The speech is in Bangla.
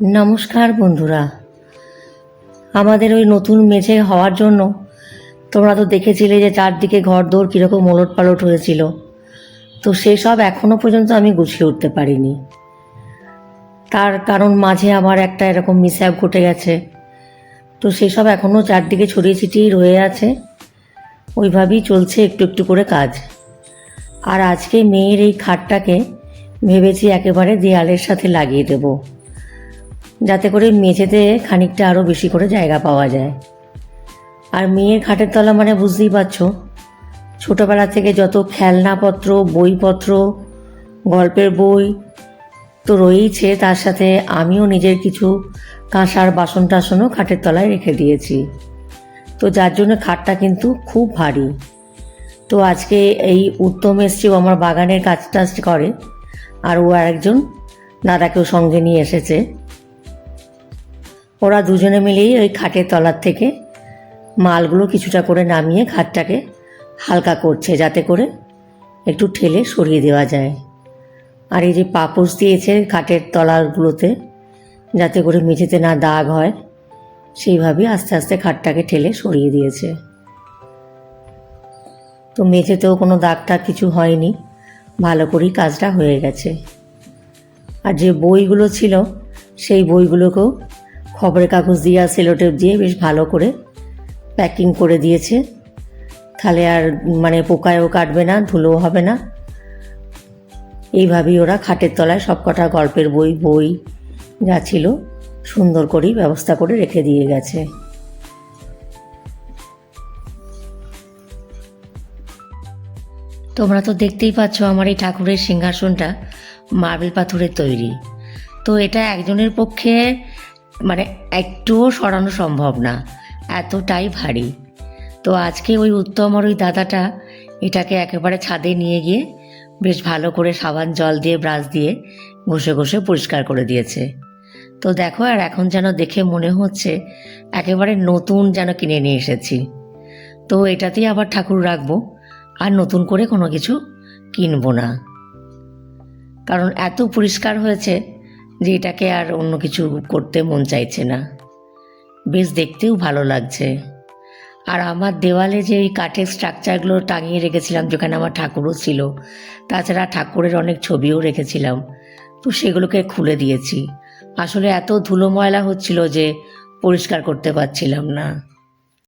নমস্কার বন্ধুরা। আমাদের ওই নতুন মেঝে হওয়ার জন্য তোমরা তো দেখেছিলে যে চারদিকে ঘর দৌড় কীরকম ওলট পালট হয়েছিল। তো সেসব এখনও পর্যন্ত আমি গুছিয়ে উঠতে পারিনি। তার কারণ মাঝে আমার একটা এরকম মিসঅ্যাপ ঘটে গেছে। তো সেসব এখনও চারদিকে ছড়িয়ে ছিটিয়ে রয়ে আছে। ওইভাবেই চলছে একটু একটু করে কাজ। আর আজকে মেয়ের এই খাটটাকে ভেবেছি একেবারে দেয়ালের সাথে লাগিয়ে দেবো। যাতে করে মেঝেতে খানিকটা আরও বেশি করে জায়গা পাওয়া যায়। আর মেয়ের খাটের তলা মানে বুঝতেই পারছ, ছোটোবেলা থেকে যত খেলনাপত্র, বইপত্র, গল্পের বই তো রয়েইছে, তার সাথে আমিও নিজের কিছু কাঁসার বাসন টাসনও খাটের তলায় রেখে দিয়েছি। তো যার জন্য খাটটা কিন্তু খুব ভারী। তো আজকে এই উত্তম এসছে আমার বাগানের কাজ টাজ করে, আর ও আরেকজন দাদাকেও সঙ্গে নিয়ে এসেছে। ওরা দুজনে মিলেই ওই খাটের তলার থেকে মালগুলো কিছুটা করে নামিয়ে খাটটাকে হালকা করছে যাতে করে একটু ঠেলে সরিয়ে দেওয়া যায়। আর এই যে পাপোশ দিয়েছে খাটের তলাগুলোতে যাতে করে মেঝেতে না দাগ হয় সেইভাবেই আস্তে আস্তে খাটটাকে ঠেলে সরিয়ে দিয়েছে। তো মেঝেতেও কোনো দাগ টাগ কিছু হয়নি, ভালো করেই কাজটা হয়ে গেছে। আর যে বইগুলো ছিল, সেই বইগুলোকেও খবরের কাগজ দিয়ে আর সেলোটেপ দিয়ে বেশ ভালো করে প্যাকিং করে দিয়েছে। তাহলে আর মানে পোকায়ও কাটবে না, ধুলোও হবে না। এইভাবেই ওরা খাটের তলায় সবকটা গল্পের বই বই যা ছিল সুন্দর করেই ব্যবস্থা করে রেখে দিয়ে গেছে। তোমরা তো দেখতেই পাচ্ছ আমার এই ঠাকুরের সিংহাসনটা মার্বেল পাথরের তৈরি। তো এটা একজনের পক্ষে মানে একটুও সরানো সম্ভব না। এতটাই ভারী। তো আজকে ওই উত্তম আর ওই দাদাটা এটাকে একেবারে ছাদে নিয়ে গিয়ে বেশ ভালো করে সাবান, জল দিয়ে, ব্রাশ দিয়ে ঘষে ঘষে পরিষ্কার করে দিয়েছে। তো দেখো, আর এখন যেন দেখে মনে হচ্ছে একেবারে নতুন যেন কিনে নিয়ে এসেছি। তো এটাতেই আবার ঠাকুর রাখব, আর নতুন করে কোনো কিছু কিনবো না। কারণ এত পরিষ্কার হয়েছে যে এটাকে আর অন্য কিছু করতে মন চাইছে না। বেশ দেখতেও ভালো লাগছে। আর আমার দেওয়ালে যে এই কাঠের স্ট্রাকচারগুলো টাঙিয়ে রেখেছিলাম, যেখানে আমার ঠাকুরও ছিল, তাছাড়া ঠাকুরের অনেক ছবিও রেখেছিলাম, তো সেগুলোকে খুলে দিয়েছি। আসলে এত ধুলো ময়লা হচ্ছিল যে পরিষ্কার করতে পারছিলাম না।